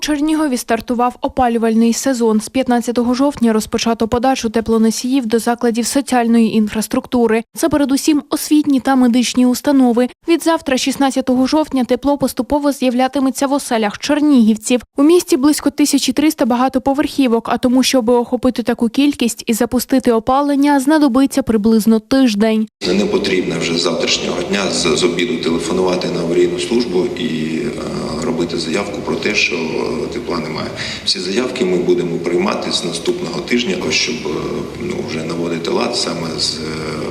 Чернігові стартував опалювальний сезон. З 15 жовтня розпочато подачу теплоносіїв до закладів соціальної інфраструктури. Це передусім освітні та медичні установи. Від завтра, 16 жовтня, тепло поступово з'являтиметься в оселях чернігівців. У місті близько 1300 багатоповерхівок, а тому, щоб охопити таку кількість і запустити опалення, знадобиться приблизно тиждень. Не потрібно вже з завтрашнього дня з, обіду телефонувати на аварійну службу і е, робити заявку про те, що е, тепла немає. Всі заявки ми будемо приймати з наступного тижня, щоб е, ну, вже наводити лад саме з е,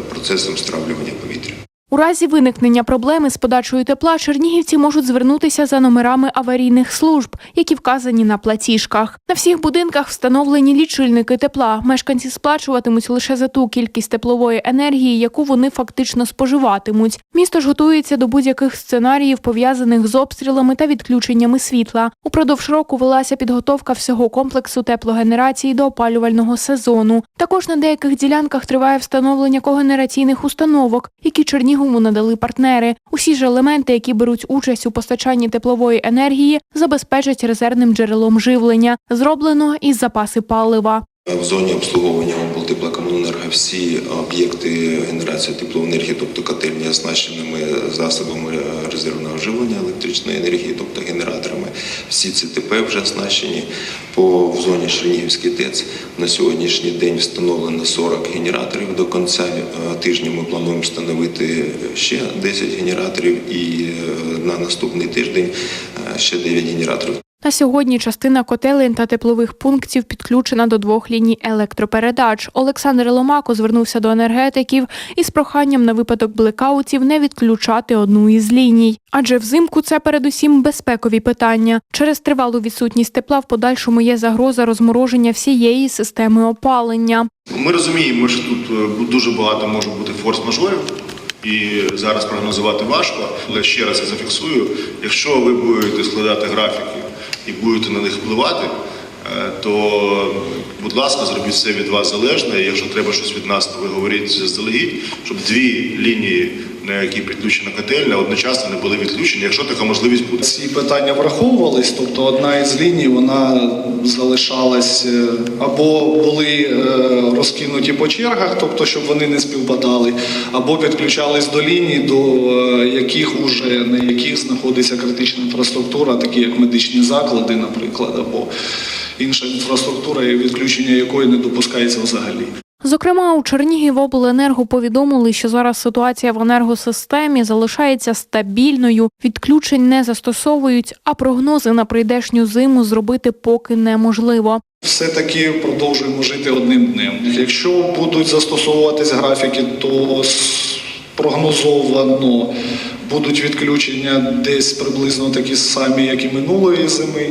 процесом стравлювання повітря. У разі виникнення проблеми з подачею тепла чернігівці можуть звернутися за номерами аварійних служб, які вказані на платіжках. На всіх будинках встановлені лічильники тепла. Мешканці сплачуватимуть лише за ту кількість теплової енергії, яку вони фактично споживатимуть. Місто ж готується до будь-яких сценаріїв, пов'язаних з обстрілами та відключеннями світла. Упродовж року велася підготовка всього комплексу теплогенерації до опалювального сезону. Також на деяких ділянках триває встановлення когенераційних установок, які Чернігову надали партнери. Усі ж елементи, які беруть участь у постачанні теплової енергії, забезпечать резервним джерелом живлення. Зроблено із запаси палива. В зоні обслуговування облтеплокомуненерго всі об'єкти генерації теплоенергії, тобто котельні, оснащеними засобами резервного живлення електричної енергії, тобто генераторами. Всі ЦТП вже оснащені. По в зоні Чернігівський ТЕЦ на сьогоднішній день встановлено 40 генераторів. До кінця е, тижня ми плануємо встановити ще 10 генераторів і е, на наступний тиждень е, ще 9 генераторів. На сьогодні частина котелень та теплових пунктів підключена до двох ліній електропередач. Олександр Ломако звернувся до енергетиків із проханням на випадок блекаутів не відключати одну із ліній. Адже взимку це передусім безпекові питання. Через тривалу відсутність тепла в подальшому є загроза розмороження всієї системи опалення. Ми розуміємо, що тут е, дуже багато може бути форс-мажорів, і зараз прогнозувати важко. Але ще раз я зафіксую: якщо ви будете складати графіки і будете на них впливати, е, то, будь ласка, зробіть все від вас залежне. Якщо треба щось від нас, то ви говоріть заздалегідь, щоб дві лінії, на які підключена котельня, одночасно не були відключені, якщо така можливість буде. Ці питання враховувались, тобто одна із ліній вона залишалась е, або були е, розкинуті по чергах, тобто щоб вони не співпадали, або підключались до ліній, до е, яких уже на яких знаходиться критична інфраструктура, такі як медичні заклади, наприклад, або інша інфраструктура, відключення якої не допускається взагалі. Зокрема, у Чернігівобленерго повідомили, що зараз ситуація в енергосистемі залишається стабільною, відключень не застосовують, а прогнози на прийдешню зиму зробити поки неможливо. Все-таки продовжуємо жити одним днем. Якщо будуть застосовуватись графіки, то прогнозовано будуть відключення десь приблизно такі самі, як і минулої зими.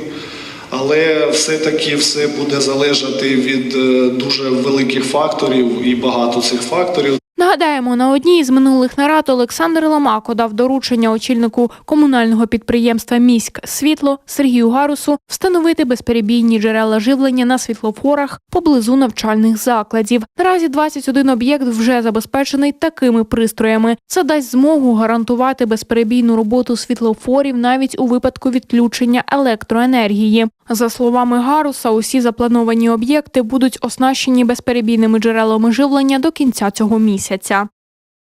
Але все-таки все буде залежати від е, дуже великих факторів і багато цих факторів. Нагадаємо, на одній із минулих нарад Олександр Ломако дав доручення очільнику комунального підприємства Міськ Світло Сергію Гарусу встановити безперебійні джерела живлення на світлофорах поблизу навчальних закладів. Наразі 21 об'єкт вже забезпечений такими пристроями. Це дасть змогу гарантувати безперебійну роботу світлофорів навіть у випадку відключення електроенергії. За словами Гаруса, усі заплановані об'єкти будуть оснащені безперебійними джерелами живлення до кінця цього місяця. śmiecia.